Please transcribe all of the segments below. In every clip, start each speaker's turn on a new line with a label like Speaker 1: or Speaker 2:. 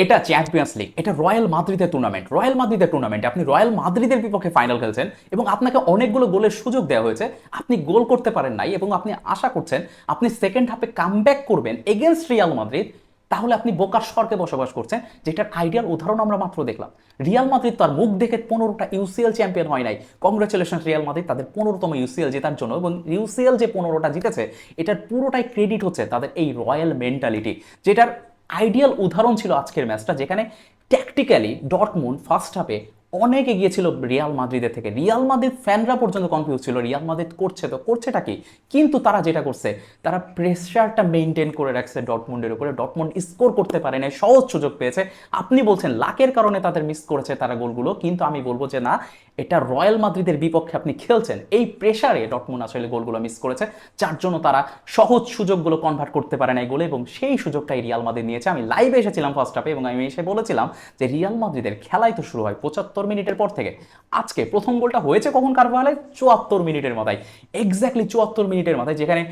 Speaker 1: এটা Champions League এটা Real মাদ্রিদের টুর্নামেন্ট রয়্যাল মাদ্রিদের টুর্নামেন্ট আপনি রয়্যাল মাদ্রিদের বিপক্ষে ফাইনাল খেলছেন এবং আপনাকে অনেকগুলো গোলের সুযোগ দেওয়া হয়েছে, আপনি গোল করতে পারেন নাই এবং আপনি আশা করছেন আপনি সেকেন্ড হাফে কামব্যাক করবেন এগেনস্ট রিয়াল মাদ্রিদ তাহলে আপনি বোকার স্বর্গে বসবাস করছেন, যেটার আইডিয়াল উদাহরণ আমরা মাত্র দেখলাম। রিয়াল মাদ্রিদ তার মুখ দেখে পনেরোটা ইউসিএল চ্যাম্পিয়ন হয় নাই। কংগ্রেচুলেশন রিয়াল মাদ্রিদ তাদের পনেরোতম ইউসিএল জেতার জন্য এবং ইউসিএল যে পনেরোটা জিতেছে, এটার পুরোটাই ক্রেডিট হচ্ছে তাদের এই রয়্যাল মেন্টালিটি যেটার আইডিয়াল উদাহরণ ছিল আজকের ম্যাচটা, যেখানে ট্যাকটিক্যালি ডটমুন ফার্স্ট হাফে অনেক এগিয়ে ছিল রিয়াল মাদ্রিদের থেকে। রিয়াল মাদ্রিদ ফ্যানরা পর্যন্ত কনফিউজ ছিল, রিয়াল মাদ্রিদ করছে তো, করছেটা কি? কিন্তু তারা যেটা করছে, তারা প্রেশারটা মেনটেন করে রাখছে ডটমুন্ডের উপরে। ডটমুন্ড স্কোর করতে পারে না সহজ সুযোগ পেয়েছে। আপনি বলছেন লাকের কারণে তাদের মিস করেছে তারা গোলগুলো, কিন্তু আমি বলব যে না এটা রয়্যাল মাদ্রিদের বিপক্ষে আপনি খেলছেন। এই প্রেশারে ডটমুন আসলে গোলগুলো মিস করেছে। যার জন্য তারা সহজ সুযোগগুলো কনভার্ট করতে পারে না এই গোলে এবং সেই সুযোগটাই রিয়াল মাদ্রিদ নিয়েছে। আমি লাইভে এসেছিলাম ফার্স্ট হাফে এবং আমি এসে বলেছিলাম যে রিয়াল মাদ্রিদের খেলাই তো শুরু হয় পঁচাত্তর মিনিটের পর থেকে। আজকে প্রথম গোলটা হয়েছে কখন কারভালে? চুয়াত্তর মিনিটের মাথায়। এক্স্যাক্টলি চুয়াত্তর মিনিটের মাথায় যেখানে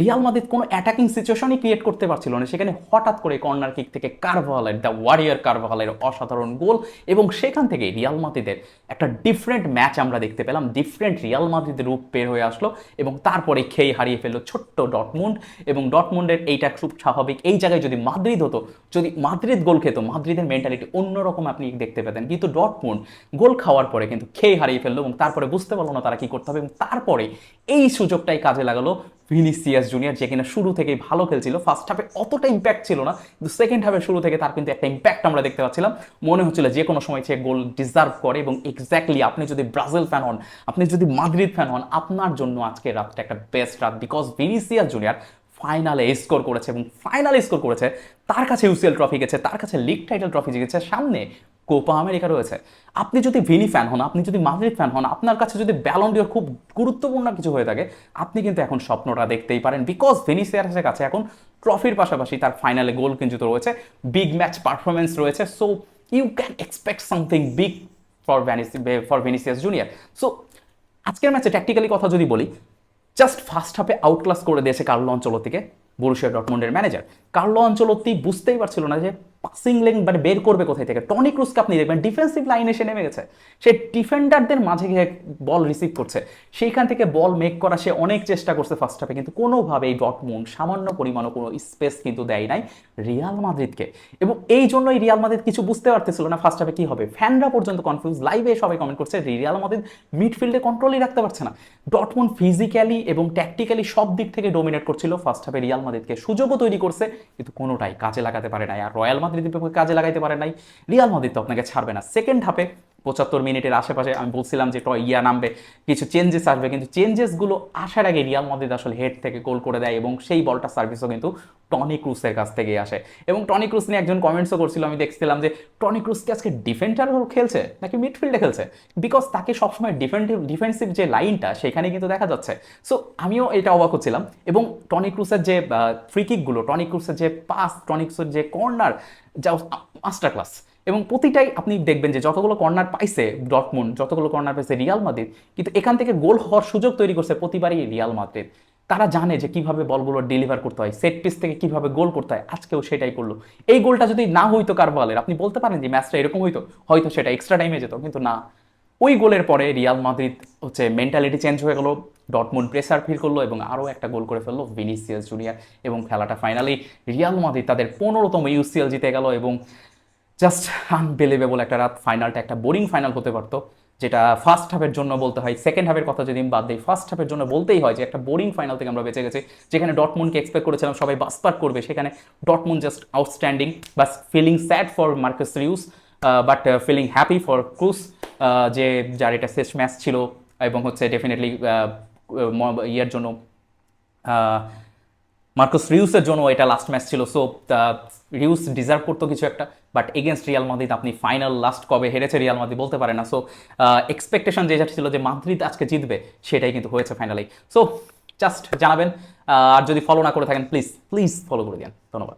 Speaker 1: রিয়াল মাদ্রিদ কোনো অ্যাটাকিং সিচুয়েশনই ক্রিয়েট করতে পারছিল না। সেখানে হঠাৎ করে কর্নার কিক থেকে কারভালের দ্য ওয়ারিয়ার কারভালের অসাধারণ গোল এবং সেখান থেকে রিয়াল মাদ্রিদের একটা ডিফারেন্ট ম্যাচ আমরা দেখতে পেলাম। ডিফারেন্ট রিয়াল মাদ্রিদের রূপ বের হয়ে আসলো এবং তারপরে খেয়ে হারিয়ে ফেলল ছোট্ট ডটমুন্ড এবং ডটমুন্ডের এইটা খুব স্বাভাবিক। এই জায়গায় যদি মাদ্রিদ হতো, যদি মাদ্রিদ গোল খেতো মাদ্রিদের মেন্টালিটি অন্যরকম আপনি দেখতে পেতেন। কিন্তু ডটমুন্ড গোল খাওয়ার পরে কিন্তু খেয়ে হারিয়ে ফেলল এবং তারপরে বুঝতে পারল না তারা কি করতে হবে এবং তারপরে এই সুযোগটাই কাজে লাগালো ভিনিসিয়াস জুনিয়র, যে কিনা শুরু থেকেই ভালো খেলছিল ফার্স্ট হাফে অতটা ইম্প্যাক্ট ছিল না, কিন্তু সেকেন্ড হাফে শুরু থেকে তার কিন্তু একটা ইম্প্যাক্ট আমরা দেখতে পাচ্ছিলাম। মনে হচ্ছিল যে কোনো সময় সে গোল ডিজার্ভ করে এবং এক্স্যাক্টলি আপনি যদি ব্রাজিল ফ্যান হন, আপনি যদি মাদ্রিদ ফ্যান হন, আপনার জন্য আজকের রাতটা একটা বেস্ট রাত বিকজ ভিনিসিয়াস জুনিয়র ফাইনালে স্কোর করেছে এবং ফাইনালে স্কোর করেছে, তার কাছে ইউসিএল ট্রফি গেছে, তার কাছে লিগ টাইটেল ট্রফি জিতেছে, সামনে কোপা আমেরিকা রয়েছে। আপনি যদি ভিনি ফ্যান হন, আপনি যদি মাদ্রিদ ফ্যান হন, আপনার কাছে যদি ব্যালন্ডিওর খুব গুরুত্বপূর্ণ কিছু হয়ে থাকে, আপনি কিন্তু এখন স্বপ্নটা দেখতেই পারেন। বিকজ ভিনিসিয়াসের কাছে এখন ট্রফির পাশাপাশি তার ফাইনালে গোল কিন্তু রয়েছে বিগ ম্যাচ পারফরমেন্স রয়েছে। So you can expect something big for ভ্যানিসি for Vinicius Junior so আজকের ম্যাচে ট্যাকটিক্যালি কথা যদি বলি জাস্ট ফার্স্ট হাফে আউটক্লাস করে দিয়েছে কার্লো অঞ্চলতিকে বরুশিয়া ডটমন্ডের ম্যানেজার কার্লো অঞ্চলতি বুঝতেই পারছিল না যে পাসিং লেন মানে বের করবে কোথায় থেকে? টনি ক্রুজকে আপনি দেখবেন ডিফেন্সিভ লাইন এসে নেমে গেছে। সে ডিফেন্ডারদের মাঝে গিয়ে বল রিসিভ করছে। সেইখান থেকে বল মেক করা সে অনেক চেষ্টা করছে ফার্স্ট হাফে কিন্তু কোনোভাবেই ডটমুন সামান্য পরিমাণও কোনো স্পেস কিন্তু দেয় নাই রিয়াল মাদ্রিদকে এবং এই জন্যই রিয়াল মাদ্রিদ কিছু বুঝতে পারতেছিল না ফার্স্ট হাফে কি হবে। ফ্যানরা পর্যন্ত কনফিউজ লাইভে সবাই কমেন্ট করছে রিয়াল মাদ্রিদ মিডফিল্ডে কন্ট্রোলই রাখতে পারছে না। ডটমুন ফিজিক্যালি এবং ট্যাকটিক্যালি সব দিক থেকে ডোমিনেট করছিল ফার্স্ট হাফে রিয়াল মাদ্রিদকে সুযোগও তৈরি করছে, কিন্তু কোনোটাই কাজে লাগাতে পারে না আর রয়্যাল বিপক্ষে কাজে লাগাইতে পারে নাই। রিয়াল মাদ্রিদ তো আপনাকে ছাড়বে না। সেকেন্ড হাফে পঁচাত্তর মিনিটের আশেপাশে আমি বলছিলাম যে টয় ইয়া নামবে, কিছু চেঞ্জেস আসবে, কিন্তু চেঞ্জেসগুলো আসার আগে রিয়াল মাদ্রিদ আসলে হেড থেকে গোল করে দেয় এবং সেই বলটা সার্ভিসও কিন্তু টনি ক্রুসের কাছ থেকে আসে। এবং টনি ক্রুস নিয়ে একজন কমেন্টসও করছিল, আমি দেখছিলাম যে টনি ক্রুসকে আজকে ডিফেন্ডার খেলছে নাকি মিডফিল্ডে খেলছে? বিকজ তাকে সবসময় ডিফেন্ডিভ ডিফেন্সিভ যে লাইনটা সেখানে কিন্তু দেখা যাচ্ছে। সো আমিও এটা অবাক হচ্ছিলাম এবং টনি ক্রুসের যে ফ্রি কিকগুলো টনি ক্রুসের যে পাস টনি ক্রুসের যে কর্নার যা মাস্টার ক্লাস এবং প্রতিটাই আপনি দেখবেন যে যতগুলো কর্নার পাইছে ডটমুন যতগুলো কর্নার পাইছে রিয়াল মাদ্রিদ কিন্তু এখান থেকে গোল হওয়ার সুযোগ তৈরি করছে প্রতিবারই রিয়াল মাদ্রিদ তারা জানে যে কীভাবে বলগুলো ডেলিভার করতে হয় সেট পিস থেকে কীভাবে গোল করতে হয়, আজকেও সেটাই করল। এই গোলটা যদি না হইতো কারবালের আপনি বলতে পারেন যে ম্যাচটা এরকম হইতো, হয়তো সেটা এক্সট্রা টাইমে যেত, কিন্তু না। ওই গোলের পরে রিয়াল মাদ্রিদ হচ্ছে মেন্টালিটি চেঞ্জ হয়ে গেল ডটমুন প্রেসার ফিল করল এবং আরও একটা গোল করে ফেলল ভিনিসিয়াস জুনিয়ার এবং খেলাটা ফাইনালি রিয়াল মাদ্রিদ তাদের পনেরোতম ইউসিএল জিতে গেল এবং জাস্ট আনবিলিভেবল একটা রাত, ফাইনালটা একটা বোরিং ফাইনাল হতে পারতো, যেটা ফার্স্ট হাফের জন্য বলতে হয়। সেকেন্ড হাফের কথা যদি বাদ দিই ফার্স্ট হাফের জন্য বলতেই হয় যে একটা বোরিং ফাইনাল থেকে আমরা বেঁচে গেছি, যেখানে ডটমুনকে এক্সপেক্ট করেছিলাম, সবাই বাসপার করবে। সেখানে ডটমুন just outstanding bus feeling sad for Marcus Reus but feeling happy for Kroos যে, যার এটা শেষ ম্যাচ ছিল, এবং হচ্ছে ডেফিনেটলি ইয়ের জন্য মার্কোস রিউসের জন্য এটা লাস্ট ম্যাচ ছিল সো রিউস ডিজার্ভ করতো কিছু একটা বাট এগেনস্ট রিয়াল মাদ্রিদ আপনি ফাইনাল লাস্ট কবে হেরেছে রিয়াল মাদ্রিদ বলতে পারে না সো এক্সপেকটেশন যেটা ছিল যে মাদ্রিদ আজকে জিতবে, সেটাই কিন্তু হয়েছে ফাইনালি সো জাস্ট জানাবেন আর যদি ফলো না করে থাকেন প্লিজ প্লিজ ফলো করে দেন ধন্যবাদ।